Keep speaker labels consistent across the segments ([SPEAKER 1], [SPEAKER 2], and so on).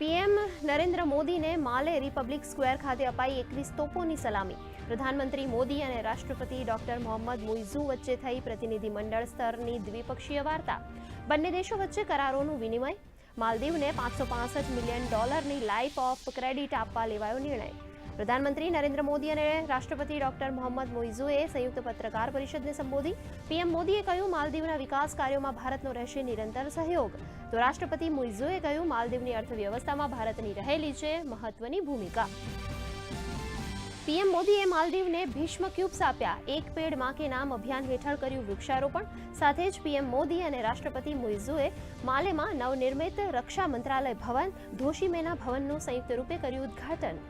[SPEAKER 1] PM Narendra મોદીને માલે Republic square ખાતે અપાઈ એકવીસ તોપોની સલામી. પ્રધાનમંત્રી મોદી અને રાષ્ટ્રપતિ ડોક્ટર મોહમ્મદ મુઇઝુ વચ્ચે થઈ પ્રતિનિધિમંડળ સ્તરની દ્વિપક્ષીય વાર્તા. બંને દેશો વચ્ચે કરારોનું વિનિમય. માલદીવને પાંચસો મિલિયન ડોલરની લાઇફ ઓફ ક્રેડિટ આપવા લેવાયો નિર્ણય. પ્રધાનમંત્રી નરેન્દ્ર મોદી અને રાષ્ટ્રપતિ ડોક્ટર મોહમ્મદ મોઇઝુએ સંયુક્ત પત્રકાર પરિષદને સંબોધી. પીએમ મોદીએ કહ્યું, માલદીવના વિકાસ કાર્યોમાં ભારતનો રહેશે નિરંતર સહયોગ. તો રાષ્ટ્રપતિ મુઇઝુએ કહ્યું, માલદીવની અર્થવ્યવસ્થામાં ભારતની રહેલી છે મહત્વની ભૂમિકા. પીએમ મોદીએ માલદીવને ભીષ્મ ક્યુબ્સ આપ્યા. એક પેડમાં કે નામ અભિયાન હેઠળ કર્યું વૃક્ષારોપણ. સાથે જ પીએમ મોદી અને રાષ્ટ્રપતિ મુઇઝુએ માલેમાં નવનિર્મિત રક્ષા મંત્રાલય ભવન ધોશીમેના ભવનનું સંયુક્ત રૂપે કર્યું ઉદ્ઘાટન.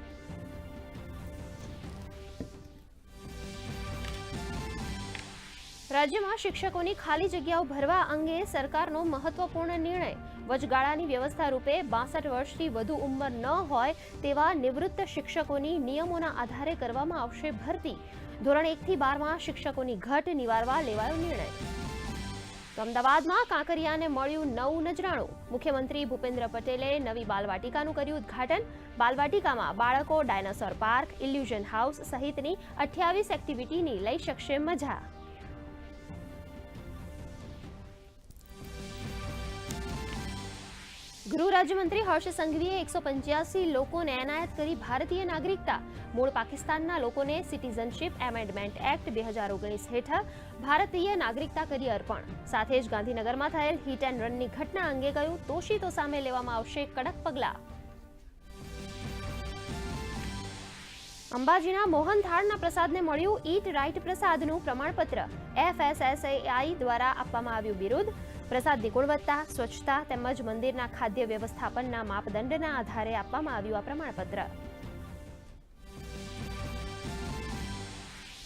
[SPEAKER 1] રાજ્યમાં શિક્ષકોની ખાલી જગ્યાઓ ભરવા અંગે સરકારનો મહત્વપૂર્ણ નિર્ણય. વચગાળાની વ્યવસ્થા રૂપે બાસઠ વર્ષથી વધુ ઉંમર ન હોય તેવા નિવૃત્ત શિક્ષકોની નિયમોના આધારે કરવામાં આવશે ભરતી. ધોરણ એકથી બારમાં શિક્ષકોની ઘટ નિવારવા લેવાયો નિર્ણય. અમદાવાદમાં કાંકરિયાને મળ્યું નવું નજરાણું. મુખ્યમંત્રી ભૂપેન્દ્ર પટેલે નવી બાલવાટિકાનું કર્યું ઉદ્ઘાટન. બાલવાટિકામાં બાળકો ડાયનાસોર પાર્ક, ઇલ્યુઝન હાઉસ સહિતની અઠ્યાવીસ એક્ટિવિટીની લઈ શકશે મજા. ગૃહ રાજ્યમંત્રી હર્ષ સંઘવીએ એકસો પંચ્યાસી લોકોને એનાયત કરી ભારતીય નાગરિકતા. મૂળ પાકિસ્તાનના લોકોને સિટીઝનશીપ એમેન્ડમેન્ટ એક્ટ બે હજાર ઓગણીસ હેઠળ ભારતીય નાગરિકતા કરી અર્પણ. સાથે જ ગાંધીનગરમાં થયેલ હિટ એન્ડ રનની ઘટના અંગે કહ્યું દોષિતો સામે લેવામાં આવશે કડક પગલાં. અંબાજીના મોહનથાળના પ્રસાદને મળ્યું, ઈટ રાઇટ પ્રસાદનું પ્રમાણપત્ર. એફએસએસએઆઈ દ્વારા આપવામાં આવ્યું બિરુદ. પ્રસાદની ગુણવત્તા સ્વચ્છતા તેમજ મંદિરના ખાદ્ય વ્યવસ્થાપનના માપદંડના આધારે આપવામાં આવ્યું આ પ્રમાણપત્ર.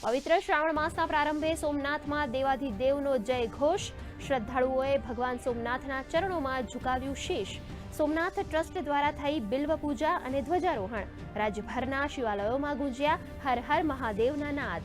[SPEAKER 1] પવિત્ર શ્રાવણ માસના પ્રારંભે સોમનાથમાં દેવાધિદેવનો જય ઘોષ. શ્રદ્ધાળુઓએ ભગવાન સોમનાથના ચરણોમાં ઝુકાવ્યું શીશ. સોમનાથ ટ્રસ્ટ દ્વારા થઈ બિલ્વ પૂજા અને ધ્વજારોહણ. રાજ્યભરના શિવાલયોમાં ગુંજ્યા હર હર મહાદેવના નાદ.